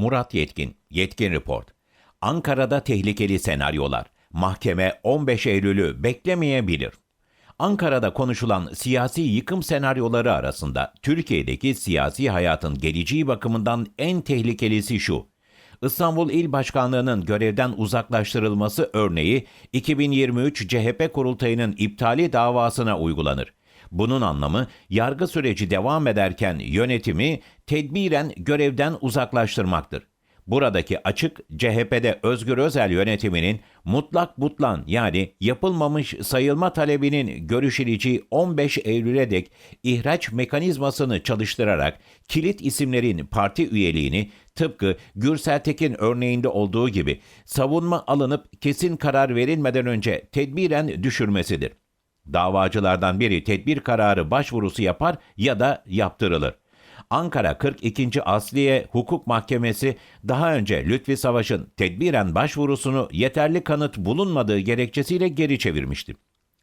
Murat Yetkin, Yetkin Report. Ankara'da tehlikeli senaryolar. Mahkeme 15 Eylül'ü beklemeyebilir. Ankara'da konuşulan siyasi yıkım senaryoları arasında Türkiye'deki siyasi hayatın geleceği bakımından en tehlikelisi şu. İstanbul İl Başkanlığı'nın görevden uzaklaştırılması örneği 2023 CHP kurultayının iptali davasına uygulanır. Bunun anlamı yargı süreci devam ederken yönetimi tedbiren görevden uzaklaştırmaktır. Buradaki açık CHP'de Özgür Özel yönetiminin mutlak butlan yani yapılmamış sayılma talebinin görüşüleceği 15 Eylül'e dek ihraç mekanizmasını çalıştırarak kilit isimlerin parti üyeliğini tıpkı Gürsel Tekin örneğinde olduğu gibi savunma alınıp kesin karar verilmeden önce tedbiren düşürmesidir. Davacılardan biri tedbir kararı başvurusu yapar ya da yaptırılır. Ankara 42. Asliye Hukuk Mahkemesi daha önce Lütfi Savaş'ın tedbiren başvurusunu yeterli kanıt bulunmadığı gerekçesiyle geri çevirmişti.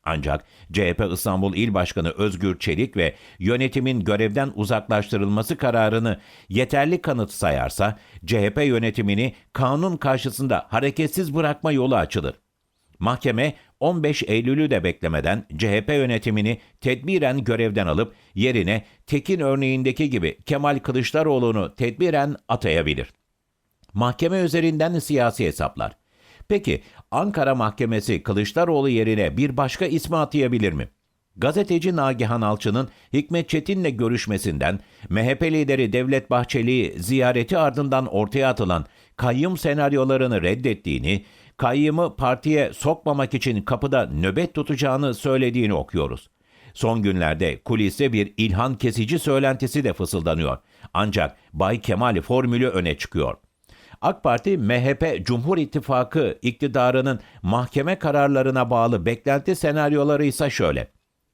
Ancak CHP İstanbul İl Başkanı Özgür Çelik ve yönetimin görevden uzaklaştırılması kararını yeterli kanıt sayarsa CHP yönetimini kanun karşısında hareketsiz bırakma yolu açılır. Mahkeme 15 Eylül'ü de beklemeden CHP yönetimini tedbiren görevden alıp yerine Tekin örneğindeki gibi Kemal Kılıçdaroğlu'nu tedbiren atayabilir. Mahkeme üzerinden siyasi hesaplar. Peki Ankara Mahkemesi Kılıçdaroğlu yerine bir başka ismi atayabilir mi? Gazeteci Nagihan Alçı'nın Hikmet Çetin'le görüşmesinden, MHP lideri Devlet Bahçeli'yi ziyareti ardından ortaya atılan kayyum senaryolarını reddettiğini, kayyımı partiye sokmamak için kapıda nöbet tutacağını söylediğini okuyoruz. Son günlerde kuliste bir ilhan kesici söylentisi de fısıldanıyor. Ancak Bay Kemal formülü öne çıkıyor. AK Parti, MHP, Cumhur İttifakı iktidarının mahkeme kararlarına bağlı beklenti senaryoları ise şöyle.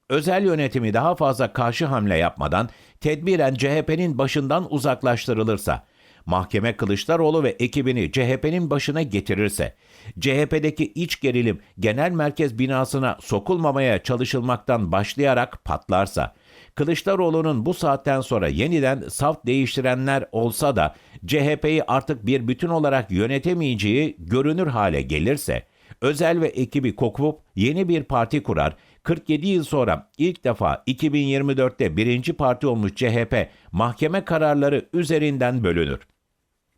Özel yönetimi daha fazla karşı hamle yapmadan tedbiren CHP'nin başından uzaklaştırılırsa, mahkeme Kılıçdaroğlu ve ekibini CHP'nin başına getirirse, CHP'deki iç gerilim genel merkez binasına sokulmamaya çalışılmaktan başlayarak patlarsa, Kılıçdaroğlu'nun bu saatten sonra yeniden saf değiştirenler olsa da CHP'yi artık bir bütün olarak yönetemeyeceği görünür hale gelirse, Özel ve ekibi kokup yeni bir parti kurar, 47 yıl sonra ilk defa 2024'te birinci parti olmuş CHP mahkeme kararları üzerinden bölünür.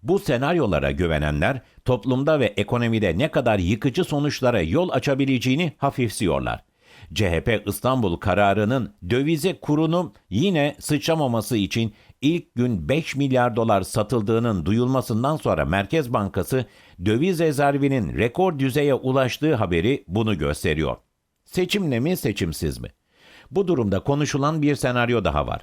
Bu senaryolara güvenenler toplumda ve ekonomide ne kadar yıkıcı sonuçlara yol açabileceğini hafifsiyorlar. CHP İstanbul kararının dövize kurunun yine sıçramaması için ilk gün 5 milyar dolar satıldığının duyulmasından sonra Merkez Bankası döviz rezervinin rekor düzeye ulaştığı haberi bunu gösteriyor. Seçimle mi seçimsiz mi? Bu durumda konuşulan bir senaryo daha var.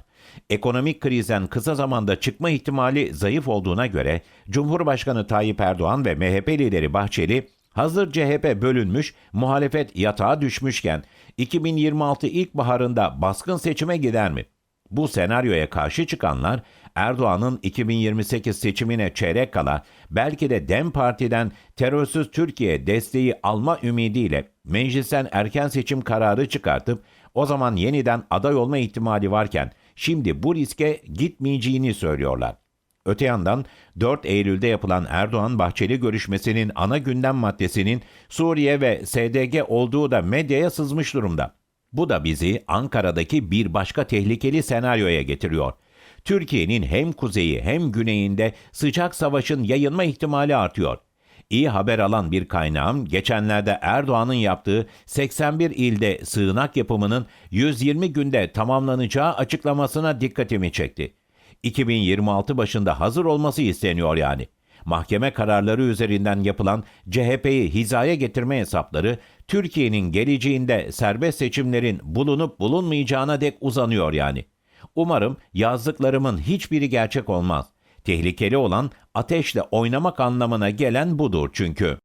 Ekonomik krizden kısa zamanda çıkma ihtimali zayıf olduğuna göre Cumhurbaşkanı Tayyip Erdoğan ve MHP lideri Bahçeli hazır CHP bölünmüş, muhalefet yatağa düşmüşken 2026 ilkbaharında baskın seçime gider mi? Bu senaryoya karşı çıkanlar Erdoğan'ın 2028 seçimine çeyrek kala belki de DEM Parti'den terörsüz Türkiye desteği alma ümidiyle meclisten erken seçim kararı çıkartıp o zaman yeniden aday olma ihtimali varken şimdi bu riske gitmeyeceğini söylüyorlar. Öte yandan 4 Eylül'de yapılan Erdoğan-Bahçeli görüşmesinin ana gündem maddesinin Suriye ve SDG olduğu da medyaya sızmış durumda. Bu da bizi Ankara'daki bir başka tehlikeli senaryoya getiriyor. Türkiye'nin hem kuzeyi hem güneyinde sıcak savaşın yayılma ihtimali artıyor. İyi haber alan bir kaynağım geçenlerde Erdoğan'ın yaptığı 81 ilde sığınak yapımının 120 günde tamamlanacağı açıklamasına dikkatimi çekti. 2026 başında hazır olması isteniyor yani. Mahkeme kararları üzerinden yapılan CHP'yi hizaya getirme hesapları Türkiye'nin geleceğinde serbest seçimlerin bulunup bulunmayacağına dek uzanıyor yani. Umarım yazdıklarımın hiçbiri gerçek olmaz. Tehlikeli olan ateşle oynamak anlamına gelen budur çünkü.